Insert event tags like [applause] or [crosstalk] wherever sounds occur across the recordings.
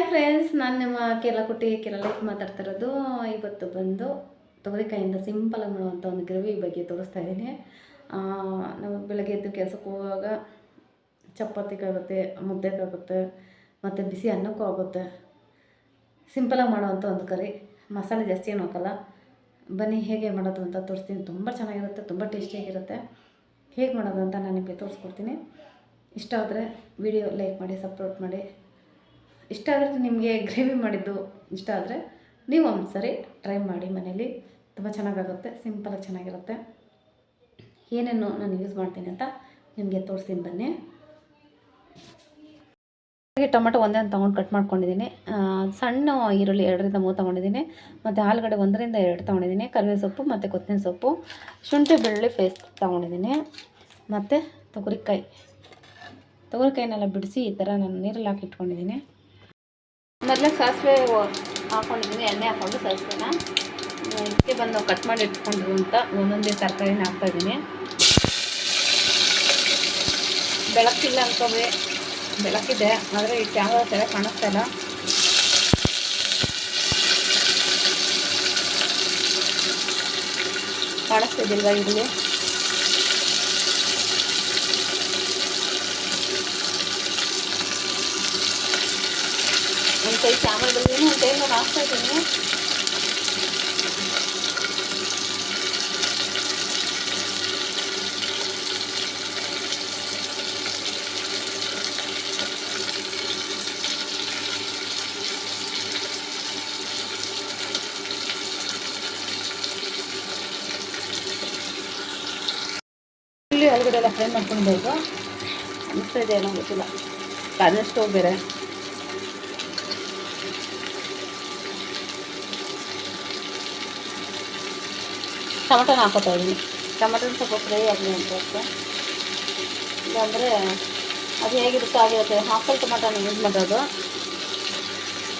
Hi friends ನಾನು ನಿಮ್ಮ ಕೇರಳಕುಟ್ಟಿ ಮಾತಾಡ್ತಾ ಇರೋದು ಇವತ್ತು ಬಂದು ತೊಗರಿಕಾಯಿಂದ ಸಿಂಪಲಾಗಿ ಮಾಡುವಂಥ ಒಂದು ಗ್ರೇವಿ ಬಗ್ಗೆ ತೋರಿಸ್ತಾ ಇದ್ದೀನಿ. ನಾವು ಬೆಳಗ್ಗೆ ಎದ್ದು ಕೆಲಸಕ್ಕೆ ಹೋಗುವಾಗ ಚಪಾತಿಗಾಗುತ್ತೆ ಮುದ್ದೆಗಾಗುತ್ತೆ ಮತ್ತು ಬಿಸಿ ಅನ್ನಕ್ಕೂ ಆಗುತ್ತೆ. ಸಿಂಪಲಾಗಿ ಮಾಡುವಂಥ ಒಂದು ಕರಿ ಮಸಾಲೆ ಜಾಸ್ತಿ ಏನು ಹಾಕಲ್ಲ. ಬನ್ನಿ, ಹೇಗೆ ಮಾಡೋದು ಅಂತ ತೋರಿಸ್ತೀನಿ. ತುಂಬ ಚೆನ್ನಾಗಿರುತ್ತೆ, ತುಂಬ ಟೇಸ್ಟಿಯಾಗಿರುತ್ತೆ ಹೇಗೆ ಮಾಡೋದು ಅಂತ ನಾನು ನಿಮಗೆ ತೋರಿಸ್ಕೊಡ್ತೀನಿ. ಇಷ್ಟ ಆದರೆ ವಿಡಿಯೋ ಲೈಕ್ ಮಾಡಿ ಸಪೋರ್ಟ್ ಮಾಡಿ. ಇಷ್ಟ ಆದರೆ ನಿಮಗೆ ಗ್ರೇವಿ ಮಾಡಿದ್ದು ಇಷ್ಟ ಆದರೆ ನೀವು ಒಂದು ಸರಿ ಟ್ರೈ ಮಾಡಿ ಮನೇಲಿ. ತುಂಬ ಚೆನ್ನಾಗಾಗುತ್ತೆ ಸಿಂಪಲಾಗಿ ಚೆನ್ನಾಗಿರುತ್ತೆ. ಏನೇನು ನಾನು ಯೂಸ್ ಮಾಡ್ತೀನಿ ಅಂತ ನಿಮಗೆ ತೋರಿಸ್ತೀನಿ ಬನ್ನಿ. ಟೊಮೆಟೊ ಒಂದೇ ಒಂದು ತೊಗೊಂಡು ಕಟ್ ಮಾಡ್ಕೊಂಡಿದ್ದೀನಿ. ಸಣ್ಣ ಈರುಳ್ಳಿ ಎರಡರಿಂದ ಮೂರು ತೊಗೊಂಡಿದ್ದೀನಿ. ಮತ್ತು ಆಲೂಗಡ್ಡೆ ಒಂದರಿಂದ ಎರಡು ತೊಗೊಂಡಿದ್ದೀನಿ. ಕರಿವೆ ಸೊಪ್ಪು ಮತ್ತು ಕೊತ್ತಿನ ಸೊಪ್ಪು. ಶುಂಠಿ, ಬೆಳ್ಳುಳ್ಳಿ ಪೇಸ್ಟ್ ತೊಗೊಂಡಿದ್ದೀನಿ. ಮತ್ತು ತೊಗರಿಕಾಯಿ. ತೊಗರಿಕಾಯಿನೆಲ್ಲ ಬಿಡಿಸಿ ಈ ಥರ ನಾನು ನೀರಲ್ಲಿ ಹಾಕಿ ಇಟ್ಕೊಂಡಿದ್ದೀನಿ. ಮೊದಲೇ ಸಾಸಿವೆ ಹಾಕೊಂಡಿದ್ದೀನಿ, ಎಣ್ಣೆ ಹಾಕ್ಕೊಂಡು ಸಾಸಿವೆನ. ಇದಕ್ಕೆ ಬಂದು ಕಟ್ ಮಾಡಿ ಇಟ್ಕೊಂಡಿರುವಂಥ ಒಂದೊಂದೇ ತರಕಾರಿನ ಹಾಕ್ತಾಯಿದ್ದೀನಿ ಬೆಳಕಿಲ್ಲ ಅನ್ಕೋಬಿ ಬೆಳಕಿದೆ, ಆದರೆ ಈ ಕ್ಯಾಮ್ರಾ ಸರಿಯಾಗಿ ಕಾಣಿಸ್ತಾ ಇಲ್ಲ. ಕಾಣಿಸ್ತಿದ್ದಿಲ್ವಾ ಇಲ್ಲಿ ಒಂದು ಕೈ ಕ್ಯಾಮ್ರಾದಲ್ಲಿ ಒಂದು ಕೈ ನಾನು ಹಾಕ್ತಾ ಇದ್ದೀನಿ ಇಲ್ಲಿ ಒಳಗಡೆ ಎಲ್ಲ ಫ್ರೈ ಮಾಡ್ಕೊಳ್ಬೇಕು ಅನಿಸ್ತಾ ಇದೆ ಏನೋ ಗೊತ್ತಿಲ್ಲ. ಕರೆಂಟ್ ಸ್ಟೋವ್ ಬೇರೆ. ಟೊಮೆಟೊನ ಹಾಕೋತಾ ಇದ್ದೀನಿ. ಟೊಮೆಟೊನ ಸ್ವಲ್ಪ ಫ್ರೈ ಆಗಲಿ ಅಂತ ಅಷ್ಟೇ. ಇಲ್ಲಾಂದರೆ ಅದು ಹೇಗಿರುತ್ತೋ ಆಗಿರುತ್ತೆ ಹಾಫಲ್ ಟೊಮೆಟೊನ ಯೂಸ್ ಮಾಡೋದು.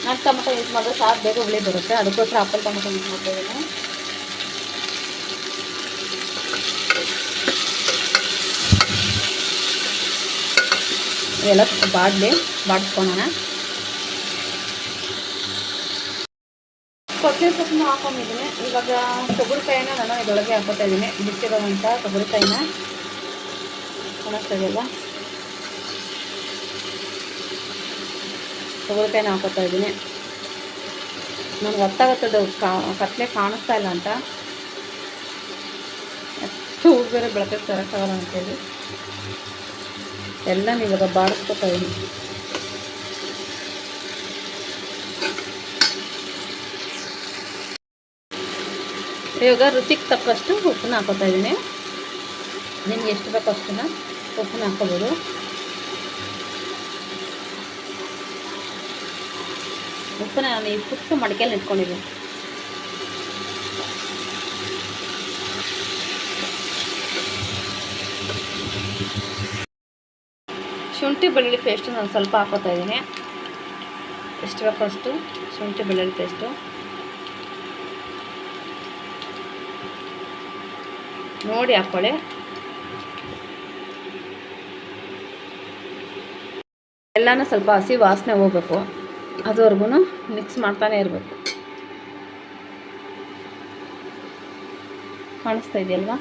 ನಾನು ಟೊಮೆಟೊ ಯೂಸ್ ಮಾಡಿದ್ರೆ ಸಾರು ಬೇಗ ಹುಳಿ ಬರುತ್ತೆ. ಅದಕ್ಕೋಸ್ಕರ ಆಪಲ್ ಟೊಮೆಟೊ ಯೂಸ್ ಮಾಡ್ತಾ ಇವೆಲ್ಲ ಸ್ವಲ್ಪ ಬಾಡಲಿ, ಬಾಡಿಸ್ಕೊಳ್ಳೋಣ. ಕೊತ್ತಂಬರಿ ಸೊಪ್ಪನ್ನು ಹಾಕೊಂಡಿದ್ದೀನಿ. ಇವಾಗ ತೊಗರಿಕಾಯಿನ ನಾನು ಇದೊಳಗೆ ಹಾಕೋತಾ ಇದ್ದೀನಿ. ಬಿಟ್ಟಿರೋವಂಥ ತೊಗರಿಕಾಯಿನ. ಕಾಣಿಸ್ತಾ ತೊಗರಿಕಾಯಿನ ಹಾಕೋತಾ ಇದ್ದೀನಿ. ನನಗೆ ಗೊತ್ತಾಗುತ್ತದ ಕತ್ಲೆ ಕಾಣಿಸ್ತಾ ಇಲ್ಲ ಅಂತ. ಅಷ್ಟು ಬೇರೆ ಬೆಳಗ್ಗೆ ತರೋಕ್ಕಾಗಲ್ಲ ಅಂತೇಳಿ ಎಲ್ಲ ಇವಾಗ ಬಾಡಿಸ್ಕೊತಾ ಇದ್ದೀನಿ. ಇವಾಗ ರುಚಿಗೆ ತಕ್ಕಷ್ಟು ಉಪ್ಪನ್ನ ಹಾಕೋತಾ ಇದ್ದೀನಿ. ನಿಮ್ಗೆ ಎಷ್ಟು ಬೇಕೋ ಅಷ್ಟನ್ನ ಉಪ್ಪನ್ನ ಹಾಕೋಬೋದು. ಉಪ್ಪನ್ನ ನಾನು ಈ ಪುಟ್ಟ ಮಡಿಕೆಯಲ್ಲಿ ಇಟ್ಕೊಂಡಿದ್ದೀನಿ ಶುಂಠಿ ಬೆಳ್ಳುಳ್ಳಿ ಪೇಸ್ಟು ನಾನು ಸ್ವಲ್ಪ ಹಾಕೋತಾ ಇದ್ದೀನಿ. ಎಷ್ಟು ಬೇಕೋ ಅಷ್ಟು ಶುಂಠಿ ಬೆಳ್ಳುಳ್ಳಿ ಪೇಸ್ಟು ನೋಡಿ ಹಾಕ್ಕೊಳ್ಳಿ ಎಲ್ಲನೂ ಸ್ವಲ್ಪ ಹಸಿ ವಾಸನೆ ಹೋಗ್ಬೇಕು. ಅದುವರೆಗೂ ಮಿಕ್ಸ್ ಮಾಡ್ತಾನೆ ಇರಬೇಕು. ಕಾಣಿಸ್ತಾ ಇದೆಯಲ್ವಾ?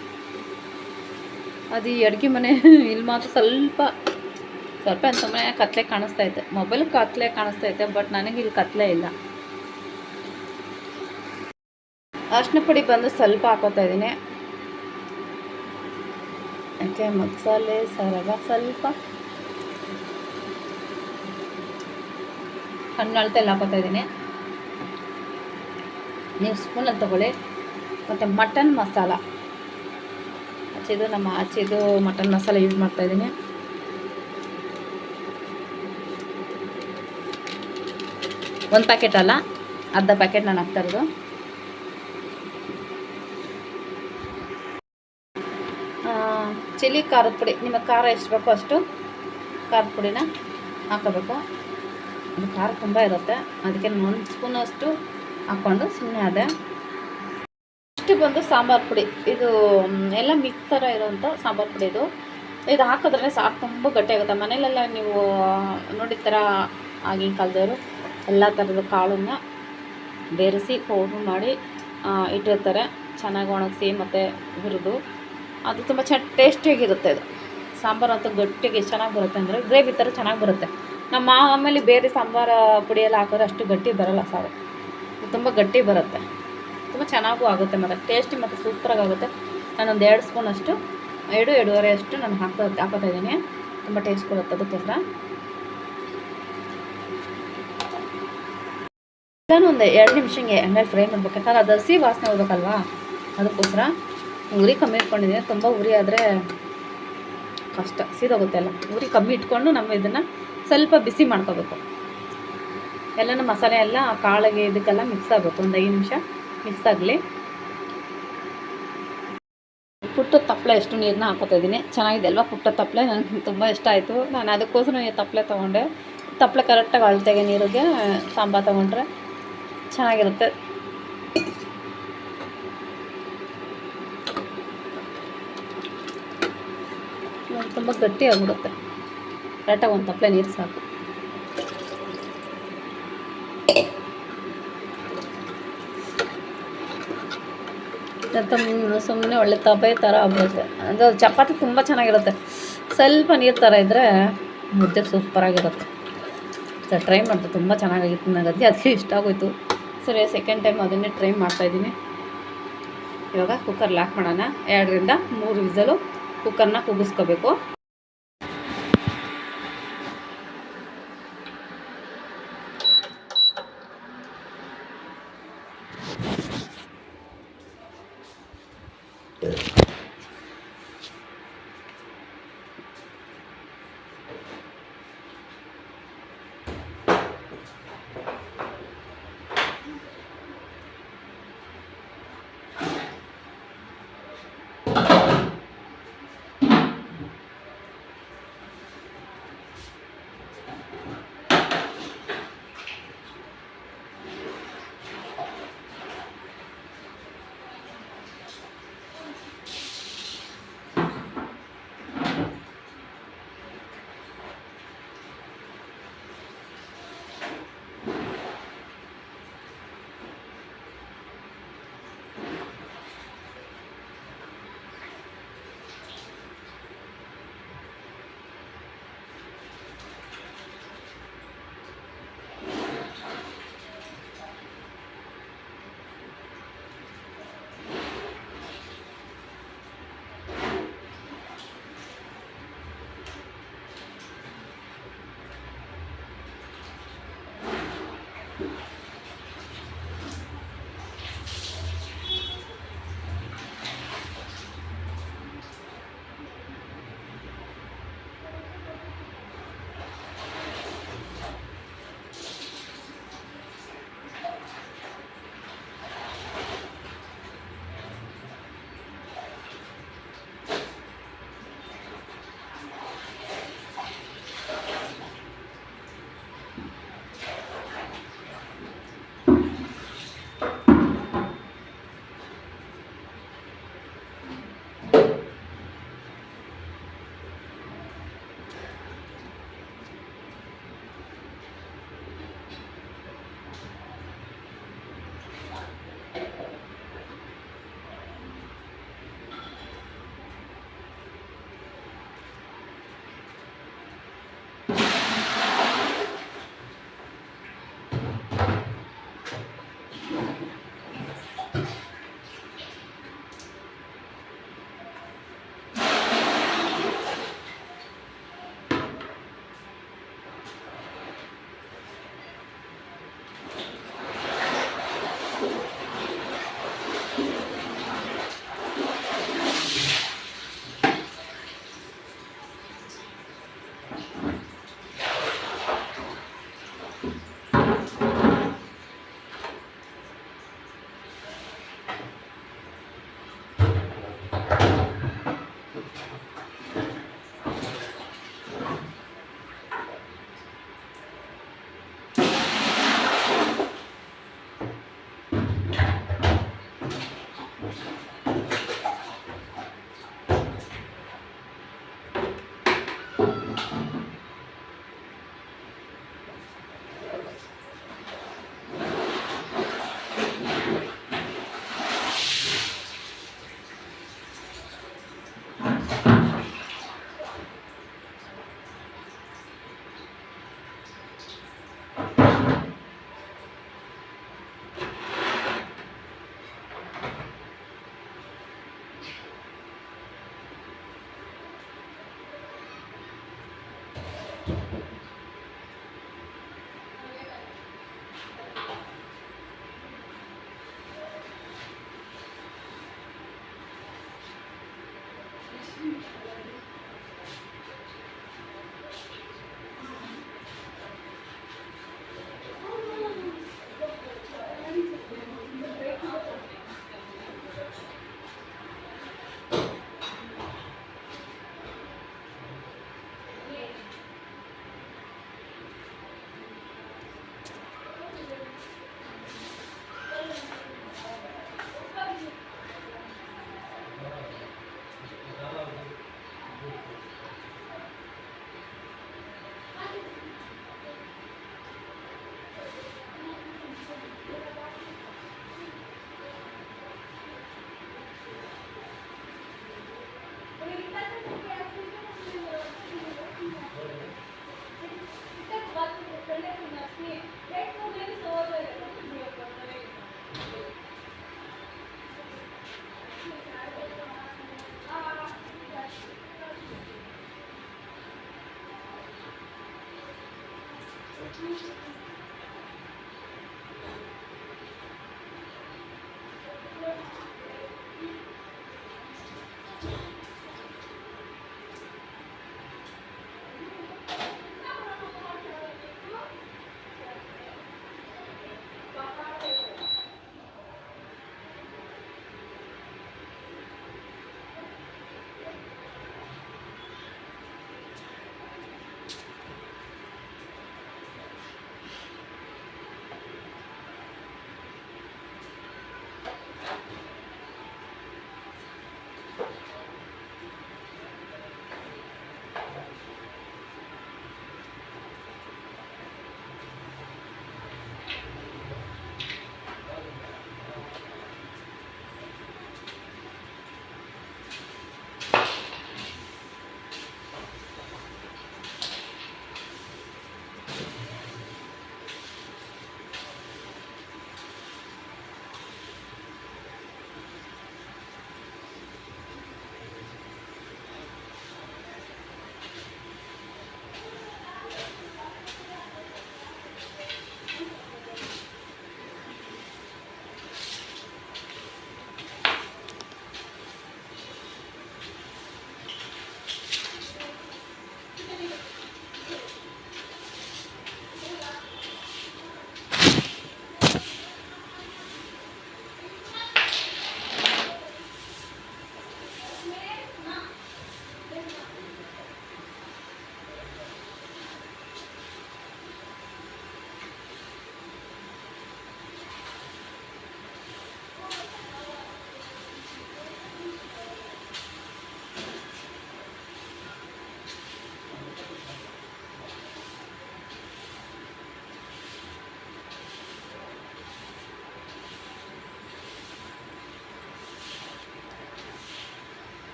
ಅದು ಈ ಅಡುಗೆ ಮನೆ [laughs] ಇಲ್ಲಿ ಮಾತ್ರ ಸ್ವಲ್ಪ ಸ್ವಲ್ಪ ಸುಮ್ಮನೆ ಕತ್ಲೆ ಕಾಣಿಸ್ತಾ ಐತೆ ಮೊಬೈಲ್ ಕತ್ಲೆ ಕಾಣಿಸ್ತಾ ಐತೆ ಬಟ್ ನನಗೆ ಇಲ್ಲಿ ಕತ್ಲೆ ಇಲ್ಲ. ಅರ್ಶಿನ ಪುಡಿ ಬಂದು ಸ್ವಲ್ಪ ಹಾಕೋತಾ ಇದ್ದೀನಿ. ಯಾಕೆ ಮಸಾಲೆ ಸಾರಾಗ ಸ್ವಲ್ಪ ಹಣ್ಣು ಅಳತೆಲ್ಲ ಹಾಕೋತಾ ಇದ್ದೀನಿ. ನೀವು ಸ್ಪೂನಲ್ಲಿ ತೊಗೊಳ್ಳಿ. ಮತ್ತು ಮಟನ್ ಮಸಾಲ. ಆಚೆದು ನಮ್ಮ ಆಚೆದು ಮಟನ್ ಮಸಾಲ ಯೂಸ್ ಮಾಡ್ತಾ ಇದ್ದೀನಿ. ಒಂದು ಪ್ಯಾಕೆಟ್ ಅಲ್ಲ, ಅರ್ಧ ಪ್ಯಾಕೆಟ್ ನಾನು ಹಾಕ್ತಾ ಇರೋದು. ಚಿಲ್ಲಿ ಖಾರದ ಪುಡಿ. ನಿಮಗೆ ಖಾರ ಎಷ್ಟು ಬೇಕೋ ಅಷ್ಟು ಖಾರದ ಪುಡಿನ ಹಾಕೋಬೇಕು. ಖಾರ ತುಂಬ ಇರುತ್ತೆ. ಅದಕ್ಕೆ ಒಂದು ಸ್ಪೂನಷ್ಟು ಹಾಕ್ಕೊಂಡು ಸುಮ್ಮನೆ ಅದೇ ಇಷ್ಟು ಬಂದು ಸಾಂಬಾರು ಪುಡಿ. ಇದು ಎಲ್ಲ ಮಿಕ್ಸ್ ಥರ ಇರೋವಂಥ ಸಾಂಬಾರು ಪುಡಿ ಇದು. ಇದು ಹಾಕಿದ್ರೆ ಸಾಕು. ತುಂಬ ಗಟ್ಟಿಯಾಗುತ್ತೆ ಮನೇಲೆಲ್ಲ ನೀವು ನೋಡಿದ ಥರ ಆಗಿನ ಕಾಲದವರು, ಎಲ್ಲ ಥರದ ಕಾಳನ್ನು ಬೆರೆಸಿ ಪೌಡ್ರ್ ಮಾಡಿ ಇಟ್ಟಿರ್ತಾರೆ. ಚೆನ್ನಾಗಿ ಒಣಗಿಸಿ ಮತ್ತು ಹುರಿದು. ಅದು ತುಂಬ ಚೆನ್ನ ಟೇಸ್ಟಿಯಾಗಿರುತ್ತೆ ಅದು. ಸಾಂಬಾರು ಅಂತೂ ಗಟ್ಟಿಗೆ ಚೆನ್ನಾಗಿ ಬರುತ್ತೆ ಅಂದರೆ ಗ್ರೇವಿ ಥರ ಚೆನ್ನಾಗಿ ಬರುತ್ತೆ. ನಮ್ಮ ಆಮೇಲೆ ಬೇರೆ ಸಾಂಬಾರು ಪುಡಿಯೆಲ್ಲ ಹಾಕಿದ್ರೆ ಅಷ್ಟು ಗಟ್ಟಿ ಬರಲ್ಲ ಸಾರು. ಇದು ತುಂಬ ಗಟ್ಟಿ ಬರುತ್ತೆ. ತುಂಬ ಚೆನ್ನಾಗೂ ಆಗುತ್ತೆ ಮತ್ತು ಟೇಸ್ಟಿ ಮತ್ತು ಸೂಪರಾಗಿ ಆಗುತ್ತೆ. ನಾನೊಂದು ಎರಡು ಸ್ಪೂನ್ ಅಷ್ಟು, ಎರಡು, ಎರಡೂವರೆ ಅಷ್ಟು ನಾನು ಹಾಕೋ ಹಾಕೋತಾ ಇದ್ದೀನಿ. ತುಂಬ ಟೇಸ್ಟ್ ಕೊಡುತ್ತೆ ಅದಕ್ಕೋಸ್ಕರ ನಾನು ಒಂದು ಎರಡು ನಿಮಿಷ ಎಣ್ಣೆ ಫ್ರೈ ಮಾಡ್ಬೇಕು ಯಾಕಂದ್ರೆ ಅದು ಹಸಿ ವಾಸನೆ ಹೋಗ್ಬೇಕಲ್ವಾ? ಅದಕ್ಕೋಸ್ಕರ ಉರಿ ಕಮ್ಮಿ ಇಟ್ಕೊಂಡಿದ್ದೀನಿ. ತುಂಬ ಉರಿ ಆದರೆ ಕಷ್ಟ, ಸೀದೋಗುತ್ತೆ ಎಲ್ಲ. ಉರಿ ಕಮ್ಮಿ ಇಟ್ಕೊಂಡು ನಮ್ಮ ಇದನ್ನು ಸ್ವಲ್ಪ ಬಿಸಿ ಮಾಡ್ಕೋಬೇಕು. ಎಲ್ಲನೂ ಮಸಾಲೆ ಎಲ್ಲ ಕಾಳಿಗೆ ಇದಕ್ಕೆಲ್ಲ ಮಿಕ್ಸ್ ಆಗಬೇಕು. ಒಂದು ಐದು ನಿಮಿಷ ಮಿಕ್ಸ್ ಆಗಲಿ. ಪುಟ್ಟ ತಪ್ಪಲೆ ಎಷ್ಟು ನೀರನ್ನ ಹಾಕೋತಾ ಇದ್ದೀನಿ. ಚೆನ್ನಾಗಿದೆ ಅಲ್ವಾ ಪುಟ್ಟ ತಪ್ಪಲೆ ನನಗೆ ತುಂಬ ಇಷ್ಟ ಆಯಿತು. ನಾನು ಅದಕ್ಕೋಸ್ಕರ ತಪ್ಪಲೆ ತೊಗೊಂಡೆ. ತಪ್ಪಲೆ ಕರೆಕ್ಟಾಗಿ ಅಳತೆಗೆ ನೀರಿಗೆ ಸಾಂಬಾರು ತೊಗೊಂಡ್ರೆ ಚೆನ್ನಾಗಿರುತ್ತೆ ಇವಾಗ ತುಂಬ ಗಟ್ಟಿ ಆಗ್ಬಿಡುತ್ತೆ. ಕರೆಕ್ಟಾಗಿ ಒಂದು ತಪ್ಪಲೆ ನೀರು ಸಾಕು. ಸುಮ್ಮನೆ ಒಳ್ಳೆ ತಪೆ ಥರ ಆಗ್ಬಿಡುತ್ತೆ. ಅದು ಚಪಾತಿ ತುಂಬ ಚೆನ್ನಾಗಿರುತ್ತೆ. ಸ್ವಲ್ಪ ನೀರು ಥರ ಇದ್ದರೆ ಮುದ್ದೆ ಸೂಪರಾಗಿರುತ್ತೆ ಸರ್ ಟ್ರೈ ಮಾಡಿದೆ, ತುಂಬ ಚೆನ್ನಾಗಾಗಿತ್ತು ನನಗೆ ಅದಕ್ಕೆ ಇಷ್ಟ ಆಗೋಯ್ತು. ಸರಿ ಸೆಕೆಂಡ್ ಟೈಮ್ ಅದನ್ನೇ ಟ್ರೈ ಮಾಡ್ತಾಯಿದ್ದೀನಿ ಇವಾಗ ಕುಕ್ಕರ್ ಲಾಕ್ ಮಾಡೋಣ. ಎರಡರಿಂದ ಮೂರು ವಿಸಲು ಕುಕ್ಕರ್ನ ಕುಗ್ಗಿಸ್ಕೋಬೇಕು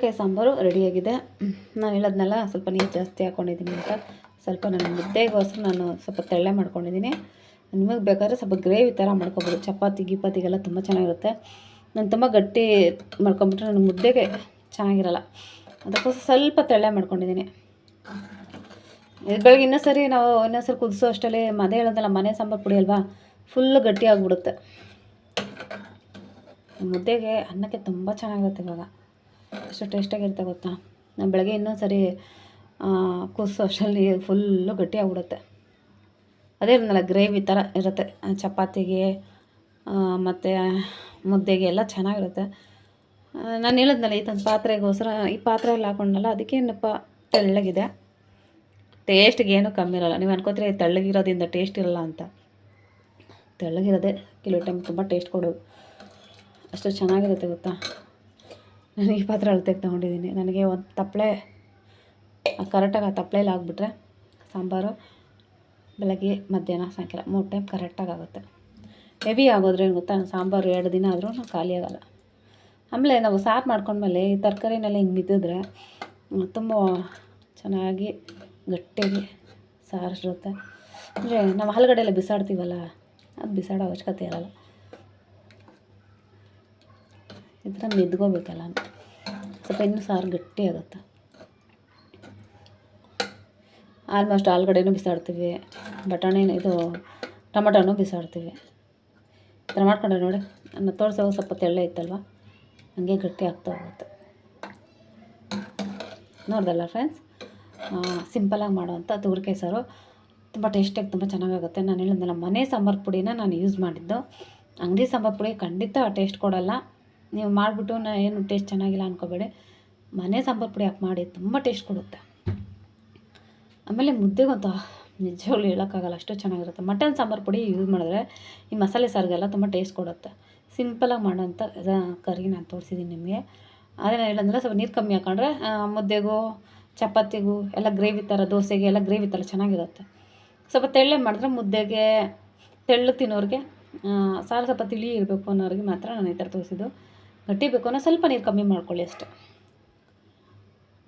ತುವರೆಕಾಯಿ ಸಾಂಬಾರು ರೆಡಿಯಾಗಿದೆ. ನಾನು ಹೇಳೋದ್ನೆಲ್ಲ, ಸ್ವಲ್ಪ ನೀರು ಜಾಸ್ತಿ ಹಾಕ್ಕೊಂಡಿದ್ದೀನಿ ಅಂತ. ಸ್ವಲ್ಪ ನಾನು ಮುದ್ದೆಗೋಸ್ಕರ ನಾನು ಸ್ವಲ್ಪ ತೆಳ್ಳೆ ಮಾಡ್ಕೊಂಡಿದ್ದೀನಿ. ನಿಮಗೆ ಬೇಕಾದ್ರೆ ಸ್ವಲ್ಪ ಗ್ರೇವಿ ಥರ ಮಾಡ್ಕೊಬೋದು. ಚಪಾತಿ, ಗಿಪಾತಿಗೆಲ್ಲ ತುಂಬ ಚೆನ್ನಾಗಿರುತ್ತೆ. ನಾನು ತುಂಬ ಗಟ್ಟಿ ಮಾಡ್ಕೊಂಬಿಟ್ರೆ ನನ್ನ ಮುದ್ದೆಗೆ ಚೆನ್ನಾಗಿರಲ್ಲ. ಅದಕ್ಕೋಸ್ಕರ ಸ್ವಲ್ಪ ತೆಳ್ಳೆ ಮಾಡ್ಕೊಂಡಿದ್ದೀನಿ. ಇದು ಬೆಳಗ್ಗೆ ಇನ್ನೊಂದು ಸರಿ ನಾವು ಇನ್ನೊಂದು ಸರಿ ಕುದಿಸೋ ಅಷ್ಟರಲ್ಲಿ ಮನೆ ಹೇಳೋದಲ್ಲ, ಮನೆ ಸಾಂಬಾರು ಪುಡಿ ಅಲ್ವಾ? ಫುಲ್ಲು ಗಟ್ಟಿ ಆಗಿಬಿಡುತ್ತೆ. ಮುದ್ದೆಗೆ ಅನ್ನಕ್ಕೆ ತುಂಬ ಚೆನ್ನಾಗಿರುತ್ತೆ ಇವಾಗ. ಅಷ್ಟು ಟೇಸ್ಟಾಗಿರುತ್ತೆ ಗೊತ್ತಾ? ನಾನು ಬೆಳಗ್ಗೆ ಇನ್ನೊಂದು ಸರಿ ಕೂಸು ಅಷ್ಟರಲ್ಲಿ ಫುಲ್ಲು ಗಟ್ಟಿಯಾಗ್ಬಿಡುತ್ತೆ. ಅದೇ ಇರಲ್ಲ ಗ್ರೇವಿ ಥರ ಇರುತ್ತೆ. ಚಪಾತಿಗೆ ಮತ್ತು ಮುದ್ದೆಗೆ ಎಲ್ಲ ಚೆನ್ನಾಗಿರುತ್ತೆ. ನಾನು ಹೇಳಿದ್ನಲ್ಲ, ಈ ತಂದು ಪಾತ್ರೆಗೋಸ್ಕರ, ಈ ಪಾತ್ರೆಯಲ್ಲಿ ಹಾಕೊಂಡಲ್ಲ ಅದಕ್ಕೆ ಏನಪ್ಪ, ತೆಳ್ಳಗಿದೆ. ಟೇಸ್ಟ್ಗೆ ಏನೂ ಕಮ್ಮಿ ಇರೋಲ್ಲ. ನೀವು ಅನ್ಕೋತೀರಿ ತೆಳ್ಳಗಿರೋದ್ರಿಂದ ಟೇಸ್ಟ್ ಇರಲ್ಲ ಅಂತ. ತೆಳ್ಳಗಿರೋದೇ ಕೆಲವು ಟೈಮ್ ತುಂಬ ಟೇಸ್ಟ್ ಕೊಡೋದು ಅಷ್ಟು ಚೆನ್ನಾಗಿರುತ್ತೆ ಗೊತ್ತಾ? ನಾನು ಈ ಪಾತ್ರೆ ಅಳತೆಗೆ ತೊಗೊಂಡಿದ್ದೀನಿ. ನನಗೆ ಒಂದು ತಪ್ಪಲೆ ಕರೆಕ್ಟಾಗಿ ಆ ತಪ್ಪಲೆಯಲ್ಲಿ ಆಗಿಬಿಟ್ರೆ ಸಾಂಬಾರು, ಬೆಳಗ್ಗೆ, ಮಧ್ಯಾಹ್ನ, ಸಾಯಂಕಾಲ ಮೂರು ಟೈಮ್ ಕರೆಕ್ಟಾಗಿ ಆಗುತ್ತೆ. ಹೆವಿ ಆಗೋದ್ರೆ ಏನು ಗೊತ್ತಾ? ಸಾಂಬಾರು ಎರಡು ದಿನ ಆದರೂ ಖಾಲಿ ಆಗಲ್ಲ. ಆಮೇಲೆ ನಾವು ಸಾರು ಮಾಡ್ಕೊಂಡ್ಮೇಲೆ ಈ ತರಕಾರಿನೆಲ್ಲ ಹಿಂಗೆ ಬಿದ್ದಿದ್ರೆ ತುಂಬ ಚೆನ್ನಾಗಿ ಗಟ್ಟಿಗೆ ಸಾರು ಇರುತ್ತೆ. ಅಂದರೆ ನಾವು ಆಲೂಗಡ್ಡೆ ಎಲ್ಲ ಬಿಸಾಡ್ತೀವಲ್ಲ, ಅದು ಬಿಸಾಡೋ ಅವಶ್ಯಕತೆ ಇರಲ್ಲ. ಈ ಥರ ಮೆದ್ಕೋಬೇಕಲ್ಲ. ಸ್ವಲ್ಪ ಇನ್ನೂ ಸಾರು ಗಟ್ಟಿ ಆಗುತ್ತೆ. ಆಲ್ಮೋಸ್ಟ್ ಆಲೂಗಡ್ಡೆನೂ ಬಿಸಾಡ್ತೀವಿ. ಬಟಾಣಿ ಇದು ಟೊಮೊಟೊನೂ ಬಿಸಾಡ್ತೀವಿ. ಈ ಥರ ಮಾಡ್ಕೊಂಡ್ರೆ ನೋಡಿ ನನ್ನ ತೋರಿಸೋ ಸ್ವಲ್ಪ ತೆಳ್ಳೆ ಇತ್ತಲ್ವ? ಹಂಗೆ ಗಟ್ಟಿ ಆಗ್ತಾ ಹೋಗುತ್ತೆ. ನೋಡ್ದಲ್ಲ ಫ್ರೆಂಡ್ಸ್ ಸಿಂಪಲಾಗಿ ಮಾಡೋವಂಥ ತುಗ್ರಿಕಾಯಿ ಸಾರು. ತುಂಬ ಟೇಸ್ಟಿಯಾಗಿ ತುಂಬ ಚೆನ್ನಾಗಾಗುತ್ತೆ. ನಾನು ಹೇಳಿದ್ನಲ್ಲ, ಮನೆ ಸಾಂಬಾರು ಪುಡಿನ ನಾನು ಯೂಸ್ ಮಾಡಿದ್ದು. ಅಂಗಡಿ ಸಾಂಬಾರು ಪುಡಿ ಖಂಡಿತ ಟೇಸ್ಟ್ ಕೊಡಲ್ಲ. ನೀವು ಮಾಡಿಬಿಟ್ಟು ನಾ ಏನು ಟೇಸ್ಟ್ ಚೆನ್ನಾಗಿಲ್ಲ ಅನ್ಕೋಬೇಡಿ. ಮನೆ ಸಾಂಬಾರು ಪುಡಿ ಹಾಕಿ ಮಾಡಿ, ತುಂಬ ಟೇಸ್ಟ್ ಕೊಡುತ್ತೆ. ಆಮೇಲೆ ಮುದ್ದೆಗಂತೂ ನಿಜವಾಗ್ಲೂ ಹೇಳೋಕ್ಕಾಗಲ್ಲ, ಅಷ್ಟು ಚೆನ್ನಾಗಿರುತ್ತೆ. ಮಟನ್ ಸಾಂಬಾರು ಪುಡಿ ಯೂಸ್ ಮಾಡಿದ್ರೆ ಈ ಮಸಾಲೆ ಸಾರಿಗೆಲ್ಲ ತುಂಬ ಟೇಸ್ಟ್ ಕೊಡುತ್ತೆ. ಸಿಂಪಲಾಗಿ ಮಾಡೋಂಥ ಕರಿ ನಾನು ತೋರಿಸಿದ್ದೀನಿ ನಿಮಗೆ. ಅದೇ ನಾನು ಹೇಳಂದ್ರೆ ಸ್ವಲ್ಪ ನೀರು ಕಮ್ಮಿ ಹಾಕೊಂಡ್ರೆ ಮುದ್ದೆಗೂ, ಚಪಾತಿಗೂ, ಎಲ್ಲ ಗ್ರೇವಿ ಥರ ದೋಸೆಗೆ ಎಲ್ಲ ಗ್ರೇವಿ ಥರ ಚೆನ್ನಾಗಿರುತ್ತೆ. ಸ್ವಲ್ಪ ತೆಳ್ಳೆ ಮಾಡಿದ್ರೆ ಮುದ್ದೆಗೆ ತೆಳ್ಳು ತಿನ್ನೋರಿಗೆ ಸಾರು ಸ್ವಲ್ಪ ತಿಳಿ ಇರಬೇಕು ಅನ್ನೋರಿಗೆ ಮಾತ್ರ ನಾನು ಈ ಥರ ತೋರಿಸಿದ್ದು. ಗಟ್ಟಿ ಬೇಕು ಅನ್ನೋ ಸ್ವಲ್ಪ ನೀರು ಕಮ್ಮಿ ಮಾಡ್ಕೊಳ್ಳಿ ಅಷ್ಟೆ.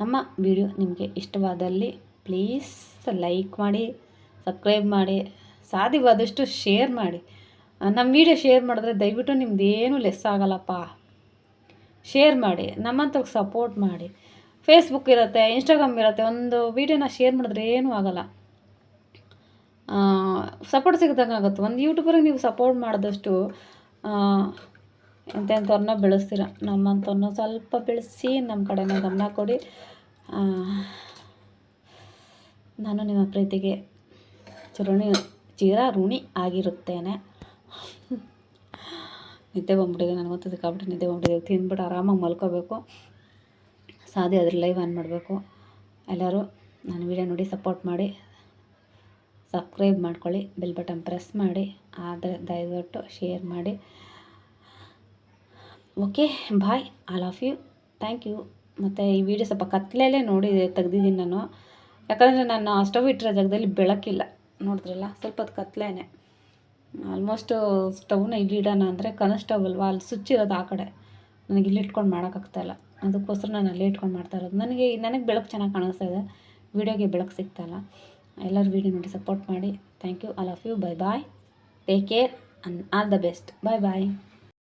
ನಮ್ಮ ವಿಡಿಯೋ ನಿಮಗೆ ಇಷ್ಟವಾದಲ್ಲಿ ಪ್ಲೀಸ್ ಲೈಕ್ ಮಾಡಿ, ಸಬ್ಸ್ಕ್ರೈಬ್ ಮಾಡಿ, ಸಾಧ್ಯವಾದಷ್ಟು ಶೇರ್ ಮಾಡಿ. ನಮ್ಮ ವಿಡಿಯೋ ಶೇರ್ ಮಾಡಿದ್ರೆ ದಯವಿಟ್ಟು ನಿಮ್ದು ಏನೂ ಲೆಸ್ ಆಗಲ್ಲಪ್ಪ. ಶೇರ್ ಮಾಡಿ ನಮ್ಮಂಥವ್ರಿಗೆ ಸಪೋರ್ಟ್ ಮಾಡಿ. ಫೇಸ್ಬುಕ್ ಇರುತ್ತೆ ಇನ್ಸ್ಟಾಗ್ರಾಮ್ ಇರುತ್ತೆ, ಒಂದು ವೀಡಿಯೋನ ಶೇರ್ ಮಾಡಿದ್ರೆ ಏನೂ ಆಗಲ್ಲ. ಸಪೋರ್ಟ್ ಸಿಗ್ದಂಗೆ ಆಗುತ್ತೆ. ಒಂದು ಯೂಟ್ಯೂಬರ್ಗೆ ನೀವು ಸಪೋರ್ಟ್ ಮಾಡಿದಷ್ಟು ಎಂತೆಂಥವ್ರನ್ನ ಬೆಳೆಸ್ತೀರ? ನಮ್ಮಂಥವ್ರನ್ನ ಸ್ವಲ್ಪ ಬೆಳೆಸಿ ನಮ್ಮ ಕಡೆನ ಗಮನ ಕೊಡಿ. ನಾನು ನಿಮ್ಮ ಪ್ರೀತಿಗೆ ಚಿರುಣಿ, ಚೀರ ಋಣಿ ಆಗಿರುತ್ತೇನೆ. ನಿದ್ದೆ ಬಂದ್ಬಿಟ್ಟಿದೆ ನನಗಂತೂ ಸಿಕ್ಕಾಬಿಟ್ಟು ನಿದ್ದೆ ಬಂದ್ಬಿಟ್ಟಿದೆ. ತಿಂದ್ಬಿಟ್ಟು ಆರಾಮಾಗಿ ಮಲ್ಕೋಬೇಕು. ಸಾಧ್ಯ ಅದ್ರ ಲೈವ್ ಆನ್ ಮಾಡಬೇಕು. ಎಲ್ಲರೂ ನನ್ನ ವಿಡಿಯೋ ನೋಡಿ ಸಪೋರ್ಟ್ ಮಾಡಿ. ಸಬ್ಸ್ಕ್ರೈಬ್ ಮಾಡ್ಕೊಳ್ಳಿ. ಬೆಲ್ ಬಟನ್ ಪ್ರೆಸ್ ಮಾಡಿ. ಆದರೆ ದಯವಿಟ್ಟು ಶೇರ್ ಮಾಡಿ. Okay bye all of you thank you ಮತ್ತು ಈ ವಿಡಿಯೋ ಸ್ವಲ್ಪ ಕತ್ಲೆಯಲ್ಲೇ ನೋಡಿ ತೆಗ್ದಿದ್ದೀನಿ ನಾನು. ಯಾಕಂದರೆ ನಾನು ಸ್ಟವ್ ಇಟ್ಟಿರೋ ಜಾಗದಲ್ಲಿ ಬೆಳಕಿಲ್ಲ. ನೋಡಿದ್ರಲ್ಲ ಸ್ವಲ್ಪ ಅದು ಕತ್ಲೇನೆ ಆಲ್ಮೋಸ್ಟು ಸ್ಟವ್ನ ಇಲ್ಲಿ ಇಡೋಣ ಅಂದರೆ ಕನ ಸ್ಟವ್ ಅಲ್ವಾ? ಅಲ್ಲಿ ಸ್ವಿಚ್ ಇರೋದು ಆ ಕಡೆ. ನನಗೆ ಇಲ್ಲಿ ಇಟ್ಕೊಂಡು ಮಾಡೋಕ್ಕಾಗ್ತಾಯಿಲ್ಲ ಅದಕ್ಕೋಸ್ಕರ ನಾನು ಅಲ್ಲೇ ಇಟ್ಕೊಂಡು ಮಾಡ್ತಾ ಇರೋದು. ನನಗೆ ನನಗೆ ಬೆಳಕು ಚೆನ್ನಾಗಿ ಕಾಣಿಸ್ತಾ ಇದೆ. ವೀಡಿಯೋಗೆ ಬೆಳಕು ಸಿಗ್ತಾಯಿಲ್ಲ ಎಲ್ಲರೂ ವೀಡಿಯೋ ನೋಡಿ ಸಪೋರ್ಟ್ ಮಾಡಿ. Thank you all of you bye bye take care and all the best bye bye